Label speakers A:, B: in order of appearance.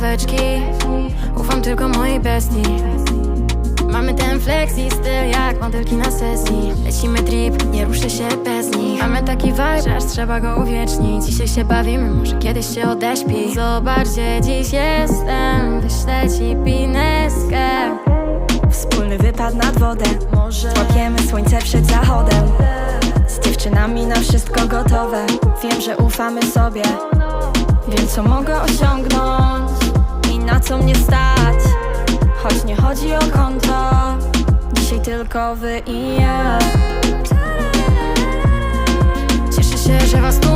A: beczki Ufam tylko mojej bestii. Mamy ten flexi styl jak modelki na sesji. Lecimy trip, nie ruszę się bez nich. Mamy taki vibe, że aż trzeba go uwiecznić. Dzisiaj się bawimy, może kiedyś się odeśpi. Zobacz gdzie dziś jestem. Wyślę ci pineskę.
B: Wspólny wypad nad wodę. Może. Łapiemy słońce przed zachodem. Z dziewczynami na wszystko gotowe. Wiem, że ufamy sobie Wiem, co mogę osiągnąć I na co mnie stać. Choć nie chodzi o konto Dzisiaj tylko wy i ja.
A: Cieszę się, że was